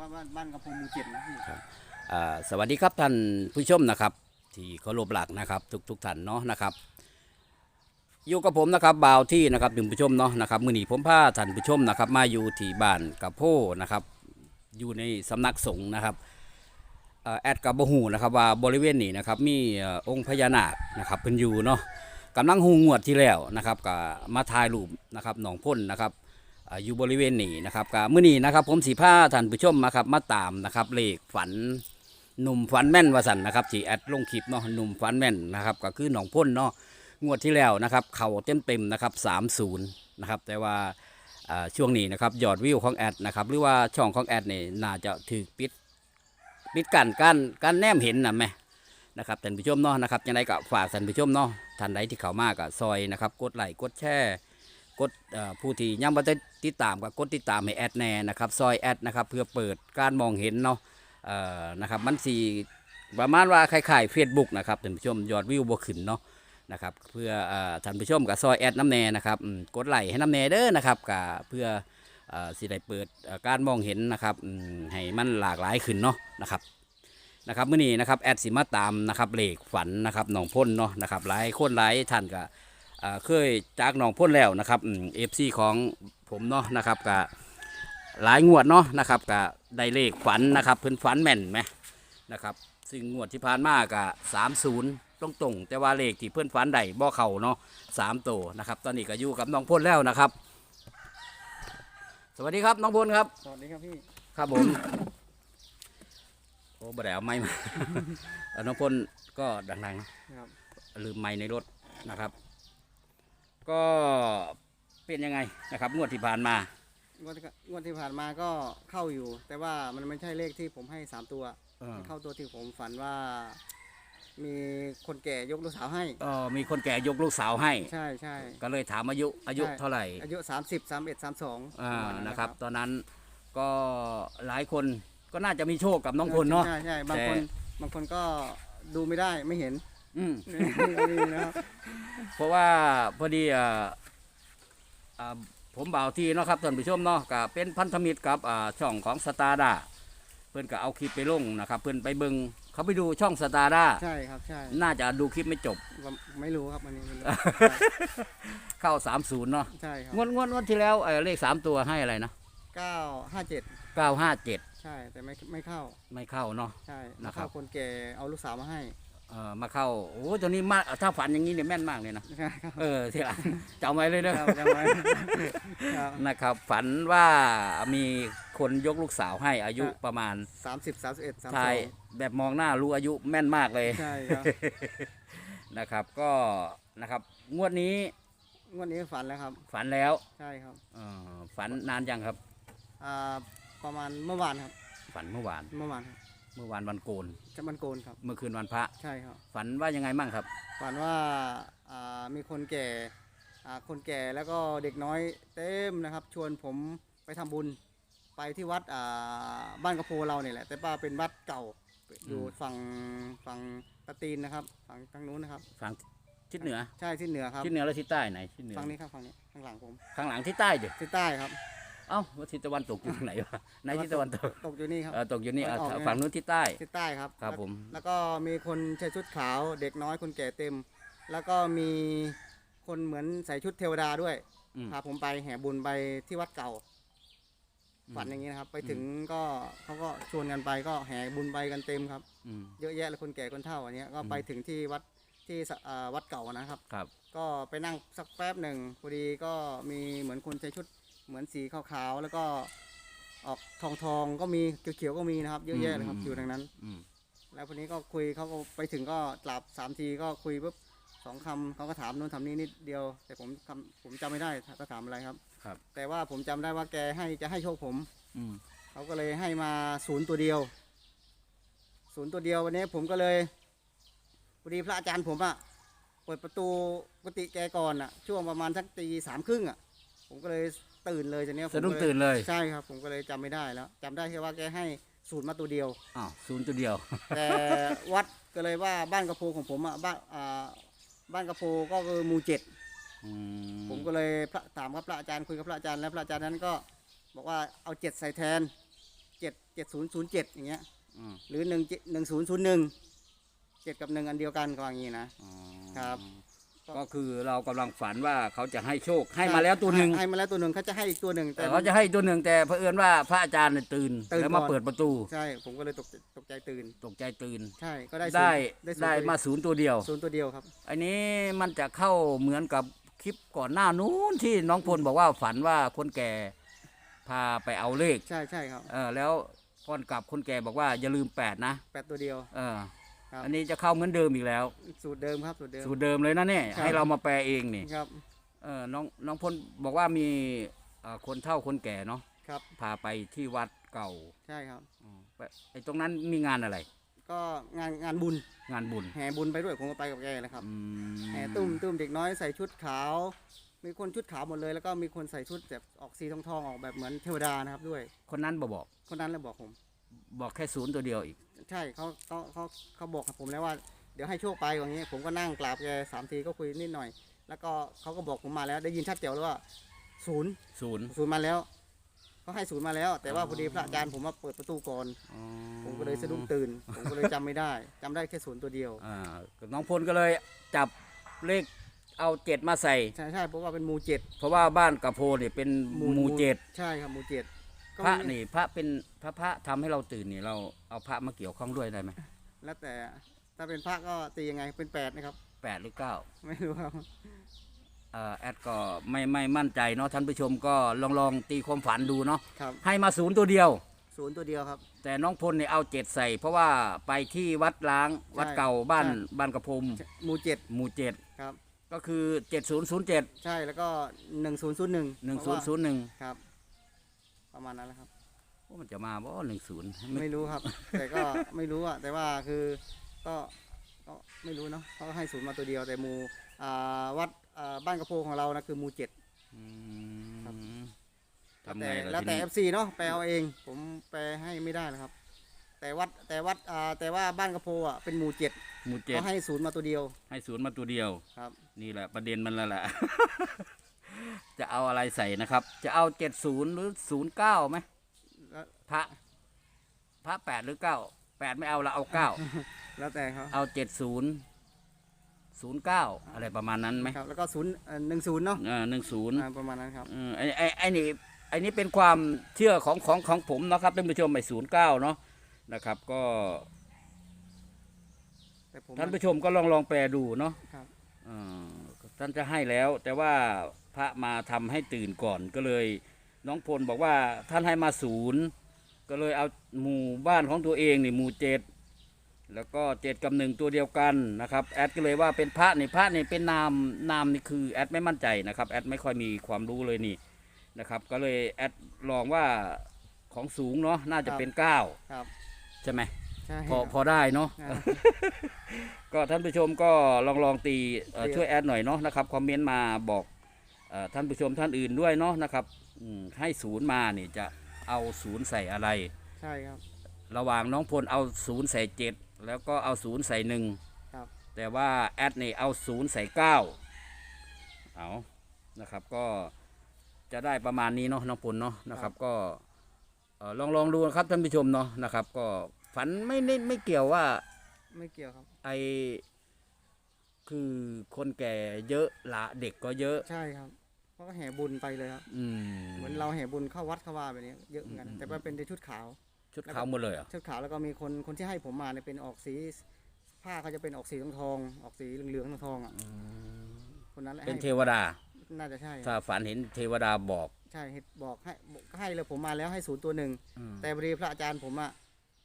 ว่าบ้านบ้านกระพงหมู่เจ็ดนะพี่อ่าสวัสดีครับท่านผู้ชมนะครับ ที่เคารพหลักนะครับ ทุกทุกท่านเนาะนะครับ อยู่กับผมนะครับบ่าวที่นะครับท่านผู้ชมเนาะนะครับมื้อนี้ผมพาท่านผู้ชมนะครับ มาอยู่ที่บ้านกับโพนะครับ อยู่ในสำนักสงฆ์นะครับแอดกับบหูนะครับว่าบริเวณนี้นะครับมีเอ่อองค์พญานาคนะครับเพิ่นอยู่เนาะกำลังหูงวดที่แล้วนะครับก็มาถ่ายรูปนะครับหนองพ่นนะครับ อยู่บริเวณนี้นะครับก็มื้อนี้นะครับ ผมสีผ้าท่านผู้ชมนะครับมาตามนะครับเลขฝันหนุ่มฝันแม่นวสันนะครับที่แอดลงคลิปเนาะหนุ่มฝันแม่นนะครับ ก็คือหนองพ่นเนาะงวดที่แล้วนะครับ เข่าเต็มเต็มนะครับสามศูนย์นะครับ แต่ว่าช่วงนี้นะครับยอดวิวของแอดนะครับหรือว่าช่องของแอดเนี่ยน่าจะถือปิดปิดกันการการแนมเห็นนะแม่นะครับท่านผู้ชมเนาะนะครับยังไงก็ฝากท่านผู้ชมเนาะท่านใดที่เข้ามาก็ซอยนะครับ กดไลค์กดแชร์ กดผู้ที่ยังไม่ได้ติดตามก็กดติดตามให้แอดแน่นะครับซอยแอดนะครับเพื่อเปิดการมองเห็นเนาะนะครับมันสีประมาณว่าคล้ายๆเฟซบุ๊กนะครับท่านผู้ชมยอดวิวบ่ขึ้นเนาะนะครับเพื่อท่านผู้ชมกับซอยแอดน้ำแน่นะครับกดไลค์ให้น้ำแน่เด้อนะครับกับเพื่อเอ่อสิได้เปิดการมองเห็นนะครับให้มันหลากหลายขึ้นเนาะนะครับนะครับเมื้อนี้นะครับแอดสิมาตามนะครับเลขฝันนะครับหนองพ่นเนาะนะครับหลายคนหลายท่านก็เอ่อ เคยจากหนองพ่นแล้วนะครับเอฟซีของผมเนาะนะครับกับหลายงวดเนาะนะครับก็ได้เลขฝันนะครับเพิ่นฝันแม่นไหมนะครับซึ่งงวดที่ผ่านมาก็สามศูนย์ตรงตรงๆแต่ว่าเลขที่เพื่อนฝันได้บ่เข่าเนาะสามตัวนะครับตอนนี้ก็อยู่กับน้องพลแล้วนะครับ สวัสดีครับน้องพลครับสวัสดีครับพี่ครับผมโอ้บ่ได้เอาไม้มาเอ่อน้องพลก็ดังๆครับลืมไม้ในรถนะครับ ก็เป็นยังไงนะครับ งวดที่ผ่านมางวดที่งวดที่ผ่านมาก็เข้าอยู่ แต่ว่ามันไม่ใช่เลขที่ผมให้สามตัวเออเข้าตัวที่ผมฝันว่า มีคนแก่ยกลูกสาวให้ก็มีคนแก่ยกลูกสาวให้ ใช่ใช่ ก็เลยถามอายุอายุใช่ เท่าไหร่อายุ 30 31 32อ่าปมาณนะครับ ตอนนั้นก็หลายคนก็น่าจะมีโชคกับน้องพลเนาะ ใช่ใช่บางแต่คนบางคนก็ดูไม่ได้ไม่เห็น อืมนี่นะครับเพราะว่าพอดีอ่าอ่าผมบ่าวที่เนาะครับท่านผู้ชมเนาะก็เป็นพันธมิตรกับอ่าช่องของสตาร์ดาเพื่อนก็เอาคลิปไปลงนะครับ เพื่อนไปเบิงเขาไปดูช่องสตาร์ดาใช่ครับใช่น่าจะดูคลิปไม่จบ ไม่รู้ครับอันนี้ไม่รู้เข้า 30 เนาะใช่ครับงวดงวดงวดที่แล้วเอ่อเลข 3 ตัวให้อะไรนะ957 957 ใช่แต่ไม่ไม่เข้าไม่เข้าเนาะ ใช่นะครับ เข้าคนแก่เอาลูกสาวมาให้ เออมาเข้าโอ้ตัวนี้มาถ้าฝันอย่างนี้เนี่ยแม่นมากเลยนะใช่ครับเออทีหลังจำไว้เลยเด้อครับจำไว้ครับนะครับ ฝันว่ามีคนยกลูกสาวให้อายุครับประมาณสามสิบสามสิบเอ็ดสามทายสองแบบมองหน้ารู้อายุแม่นมากเลยใช่ครับนะครับ ก็นะครับงวดนี้งวันนี้ฝันแล้วครับ ฝันแล้วใช่ครับเออฝันนานยังครับ อ่าประมาณเมื่อวานครับ ฝันเมื่อวาน เมื่อวานครับ เมื่อวานวันโกน จะมันโกนครับ เมื่อคืนวันพระ ใช่ครับ ฝันว่ายังไงมั่งครับ ฝันว่าอ่ามีคนแก่อ่าคนแก่แล้วก็เด็กน้อยเต็มนะครับ ชวนผมไปทำบุญไปที่วัดอ่าบ้านกระโพเราเนี่ยแหละ แต่ป้าเป็นวัดเก่าอยู่ฝั่งฝั่งตะตีนนะครับฝั่งทางนู้นนะครับ ฝั่งทิศเหนือ ใช่ที่เหนือครับทิศเหนือแล้วทิศใต้ไหนทิศเหนือ ฝั่งนี้ครับฝั่งนี้ข้างหลังผมข้างหลังทิศใต้ดิที่ใต้ครับ เอ้าว่าทิศตะวันตกอยู่ตรงไหนวะในทิศตะวันตกตกอยู่นี่ครับ เออตกอยู่นี่ตะวันออกเออเนี่ยฝั่งนู้นทิศใต้ที่ใต้ครับครับแล้วผม แล้วก็มีคนใส่ชุดขาว เด็กน้อยคนแก่เต็ม แล้วก็มีคนเหมือนใส่ชุดเทวดาด้วยอืม พาผมไปแห่บุญไปที่วัดเก่า อืม ฝันอย่างนี้นะครับ ไปถึงก็เขาก็ชวนกันไปก็แห่บุญไปกันเต็มครับ อืม เยอะแยะเลยคนแก่คนเฒ่าอันเนี้ยก็อืมไปถึงที่วัดที่สอ่าวัดเก่านะครับ ครับ ก็ไปนั่งสักแป๊บหนึ่งพอดีก็มีเหมือนคนใส่ชุด เหมือนสีขาวๆแล้วก็ออกทองทองๆก็มีเขียวๆก็มีนะครับ เยอะแยะเลยครับอยู่ตรงนั้น อืมแล้วคนนี้ก็คุยเขาก็ไปถึงก็กลับสามทีก็คุยปุ๊บสองคำเขาก็ถามนู่นถามนี่นิดเดียว แต่ผมคำผมจำไม่ได้ก็ถามอะไรครับ ครับ แต่ว่าผมจำได้ว่าแกให้จะให้โชคผม อืมเขาก็เลยให้มาศูนย์ตัวเดียวศูนย์ตัวเดียววันนี้ผมก็เลยพอดีพระอาจารย์ผมอะเปิดประตูกุฏิแกก่อนอะช่วงประมาณสักตีสามครึ่งอะผมก็เลย ตื่นเลยจากนี้ยผมสะดุ้งก็เลยตื่นเลย ใช่ครับ ผมก็เลยจำไม่ได้แล้วจำได้แค่ว่าแกให้ศูนย์มาตัวเดียว อ้าวศูนย์ตัวเดียว แต่วัดก็เลยว่าบ้านกระโพของผมอะบ้านอ่าบ้านกระโพก็คือหมู่เจ็ด อืผมก็เลยพระถามกับพระอาจารย์คุยกับพระอาจารย์แล้วพระอาจารย์นั้นก็บอกว่าเอาเจ็ดใส่แทนเจ็ดเจ็ดศูนย์ศูนย์เจ็ดอย่างเงี้ยอืมหรือหนึ่งหนึ่งศูนย์ศูนย์หนึ่งเจ็ดกับหนึ่งอันเดียวกันก็อย่างงี้นะ อ๋อครับ ก็คือเรากำลังฝันว่าเขาจะให้โชคให้มาแล้วตัวหนึ่งให้ให้มาแล้วตัวหนึ่งเขาจะให้อีกตัวหนึ่งแต่ แต่เขาจะให้ตัวหนึ่งแต่เผอิญว่าพระอาจารย์เนี่ยตื่นตื่นแล้วมาก่อน เปิดประตูใช่ผมก็เลยตกตกใจตื่น ตกใจตื่น ใช่ก็ได้ได้ศูนย์ได้ศูนย์มาศูนย์ตัวเดียว ศูนย์ตัวเดียวครับ อันนี้มันจะเข้าเหมือนกับคลิปก่อนหน้านู้นที่น้องพลบอกว่าฝันว่าคนแก่พาไปเอาเลขใช่ใช่ครับเออแล้วก่อนกลับคนแก่บอกว่าอย่าลืมแปดนะแปดตัวเดียว เออ ครับ อันนี้จะเข้าเหมือนเดิมอีกแล้ว สูตรเดิมครับสูตรเดิม สูตรเดิมเลยนะเนี่ยครับ ให้เรามาแปลเองนี่ครับเออน้องน้องพลบอกว่ามีเอ่อคนเฒ่าคนแก่เนาะครับพาไปที่วัดเก่าใช่ครับ อ๋อไปไอ้ตรงนั้นมีงานอะไร ก็งานงานบุญงานบุญแห่บุญไปด้วยผมก็ไปกับแกนะครับอืมแห่ตุ้มตุ้มเด็กน้อยใส่ชุดขาว มีคนชุดขาวหมดเลย แล้วก็มีคนใส่ชุดแบบออกสีทองทองๆออกแบบเหมือนเทวดานะครับด้วย คนนั้นบอกบอกคนนั้นเลยบอกผม บอกแค่ศูนย์ตัวเดียวอีก ใช่เขาเขาเขาเขาบอกกับผมแล้วว่าเดี๋ยวให้โชคไปอย่างนี้ ผมก็นั่งกราบแกสามทีก็คุยนิดหน่อย แล้วก็เขาก็บอกผมมาแล้วได้ยินชัดเจ๋วเลยว่าศูนย์ศูนย์ศูนย์มาแล้วเขาให้ศูนย์มาแล้ว แต่ว่าพอดีพระอาจารย์ผมมาเปิดประตูก่อนอ๋อผมก็เลยสะดุ้งตื่น ผมก็เลยจำไม่ได้จำได้แค่ศูนย์ตัวเดียวอ่าน้องพลก็เลยจับเลขเอาเจ็ดมาใส่ ใช่ใช่เพราะว่าเป็นหมูเจ็ดเพราะว่าบ้านกระโพเนี่ยเป็นหมู่เจ็ดใช่ครับหมูเจ็ด ก็พระไม่นี่พระเป็นพระพระทำให้เราตื่นนี่เราเอาพระมาเกี่ยวข้องด้วยได้ไหมแล้วแต่ถ้าเป็นพระก็ตียังไงเป็นแปดนะครับ แปดหรือเก้าไม่รู้ครับ เอ่อแอดก็ไม่ไม่มั่นใจเนาะท่านผู้ชมก็ลองลองตีความฝันดูเนาะครับให้มาศูนย์ตัวเดียว ศูนย์ตัวเดียวครับ แต่น้องพลเนี่ยเอาเจ็ดใส่ เพราะว่าไปที่วัดล้างวัดเก่าบ้านใช่ บ้านกระพมหมูเจ็ดหมู่เจ็ดครับ ก็คือเจ็ดศูนย์ศูนย์เจ็ดใช่แล้วก็หนึ่งศูนย์ศูนย์หนึ่งหนึ่งศูนย์ศูนย์หนึ่งครับ ประมาณนั้นแหละครับมันจะมาบ่หนึ่งศูนย์ไม่รู้ครับ แต่ก็ไม่รู้อะแต่ว่าคือก็ก็ไม่รู้เนาะเขาให้ศูนย์มาตัวเดียวแต่หมูอ่าวัดอ่าบ้านกระโพของเรานะคือหมูเจ็ด ครับ ทำไงแต่ล่ะแล้วทีแต่นี้ FC เนาะแปลเอาเอง ผมแปลให้ไม่ได้นะครับ แต่วัดแต่วัดอ่าแต่ว่าบ้านกระโพอะเป็นหมู่เจ็ดหมู่เจ็ดเขาให้ศูนย์มาตัวเดียวให้ศูนย์มาตัวเดียว ครับ นี่แหละประเด็นมันแล้วแหละ จะเอาอะไรใส่นะครับ จะเอาเจ็ดศูนย์หรือศูนย์เก้าไหมแล้วพระพระแปดหรือเก้าแปดไม่เอาละเอาเก้าแล้วแต่เขาเอาเจ็ดศูนย์ศูนย์เก้าอะไรประมาณนั้นไหมครับแล้วก็ศูนย์หนึ่งศูนย์เนาะหนึ่งศูนย์อ่าประมาณนั้นครับไอ้ไอ้ไอ้นี่ไอ้นี่เป็นความเชื่อของของของผมนะครับท่านผู้ชมไอ้ศูนย์เก้าเนาะนะครับ ก็แต่ผมท่านผู้ชมก็ลองลองแปลดูเนาะครับเอ่อท่านจะให้แล้ว แต่ว่า พระมาทำให้ตื่นก่อนก็เลย น้องพลบอกว่าท่านให้มาศูนย์ก็เลยเอาหมู่บ้านของตัวเองนี่หมู่เจ็ดแล้วก็เจ็ดกับหนึ่งตัวเดียวกันนะครับแอดก็เลยว่าเป็นพระนี่พระนี่เป็นนามนามนี่คือแอดไม่มั่นใจนะครับแอดไม่ค่อยมีความรู้เลยนี่นะครับ ก็เลยแอดลองว่าของสูงเนาะน่าจะเป็นเก้าครับใช่ไหมใช่พอครับพอได้เนาะอ่าก็ท่านผู้ชมก็ลองลองตีเอ่อตีช่วยแอดหน่อยเนาะนะครับคอมเมนต์มาบอกเออ ท่านผู้ชมท่านอื่นด้วยเนาะนะครับอืมให้ศูนย์มานี่จะเอาศูนย์ใส่อะไร ใช่ครับ ระหว่างน้องพลเอาศูนย์ใส่เจ็ดแล้วก็เอาศูนย์ใส่หนึ่งครับแต่ว่าแอดนี่เอาศูนย์ใส่เก้าเอานะครับก็จะได้ประมาณนี้เนาะน้องพลเนาะนะครับก็เอ่อลองลองดูนะครับท่านผู้ชมเนาะนะครับ ก็ฝันไม่ไม่ไม่เกี่ยวว่าไม่เกี่ยวครับไอ คือคนแก่เยอะละเด็กก็เยอะ ใช่ครับเพราะก็แห่บุญไปเลยครับอืม เหมือนเราแห่บุญเข้าวัดเข้าวาแบบนี้เยอะเหมือนกันอืม แต่ว่าเป็นในชุดขาว ชุดขาวหมดเลยเหรอชุดขาวแล้วก็มีคนคนที่ให้ผมมาเนี่ยเป็นออกสีผ้าเขาจะเป็นออกสีทองทองๆออกสีเหลืองๆทองๆอะคนนั้นแหละเป็นให้เทวดา น่าจะใช่ถ้าฝันเห็นเทวดาบอก ใช่ให้บอกให้ก็ให้เลยผมมาแล้วให้ศูนย์ตัวหนึ่งอืม แต่พอดีพระอาจารย์ผมอะ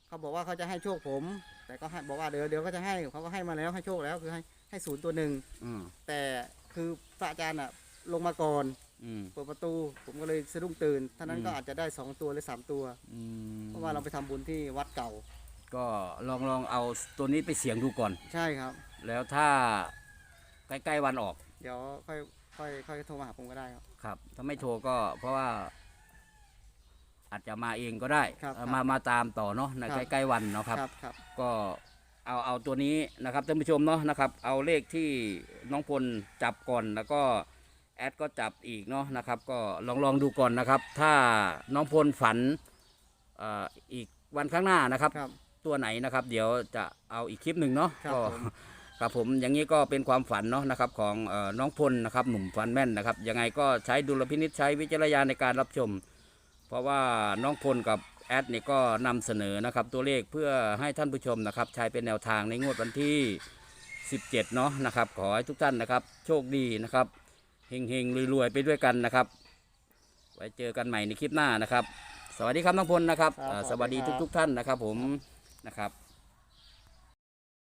เขาบอกว่าเขาจะให้โชคผม แต่ก็ให้บอกว่าเดี๋ยวเดี๋ยวก็จะให้เขาก็ให้มาแล้วให้โชคแล้วคือให้ ให้ศูนย์ตัวหนึ่งอืมแต่คือพระอาจารย์อะลงมาก่อนอืมเปิดประตู ผมก็เลยสะดุ้งตื่นท่านั้นอืมก็อาจจะได้สองตัวหรือสามตัว อืมเพราะว่าเราไปทำบุญที่วัดเก่า ก็ลองลองเอาตัวนี้ไปเสียงดูก่อน ใช่ครับ แล้วถ้าใกล้ๆวันออกเดี๋ยวค่อยค่อยค่อยโทรมาหาผมก็ได้ครับ ครับ ถ้าไม่โทรก็เพราะว่า อาจจะมาเองก็ได้ครับเอ่อมามาตามต่อเนาะในครับ ใกล้ๆวันเนาะครับ ครับครับก็ เอาเอาตัวนี้นะครับท่านผู้ชมเนาะนะครับ เอาเลขที่น้องพลจับก่อนแล้วก็แอดก็จับอีกเนาะนะครับ ก็ลองลองดูก่อนนะครับ ถ้าน้องพลฝันเอ่ออีกวันข้างหน้านะครับ ครับ ตัวไหนนะครับ เดี๋ยวจะเอาอีกคลิปหนึ่งเนาะครับก็ผม ครับผมอย่างนี้ก็เป็นความฝันเนาะนะครับของเออน้องพลนะครับหนุ่มฟันแม่นนะครับยังไงก็ใช้ดุลพินิจใช้วิจารณญาณในการรับชม เพราะว่าน้องพลกับ แอดนี่ก็นำเสนอนะครับตัวเลขเพื่อให้ท่านผู้ชมนะครับใช้เป็นแนวทางในงวดวันที่ 17 เนาะนะครับ ขอให้ทุกท่านนะครับ โชคดีนะครับเฮงๆรวยๆไปด้วยกันนะครับ ไว้เจอกันใหม่ในคลิปหน้านะครับ สวัสดีครับน้องพลนะครับครับอ่าสสวัวัสสดีดีครับทุก ๆ ท่านนะครับผมนะครับ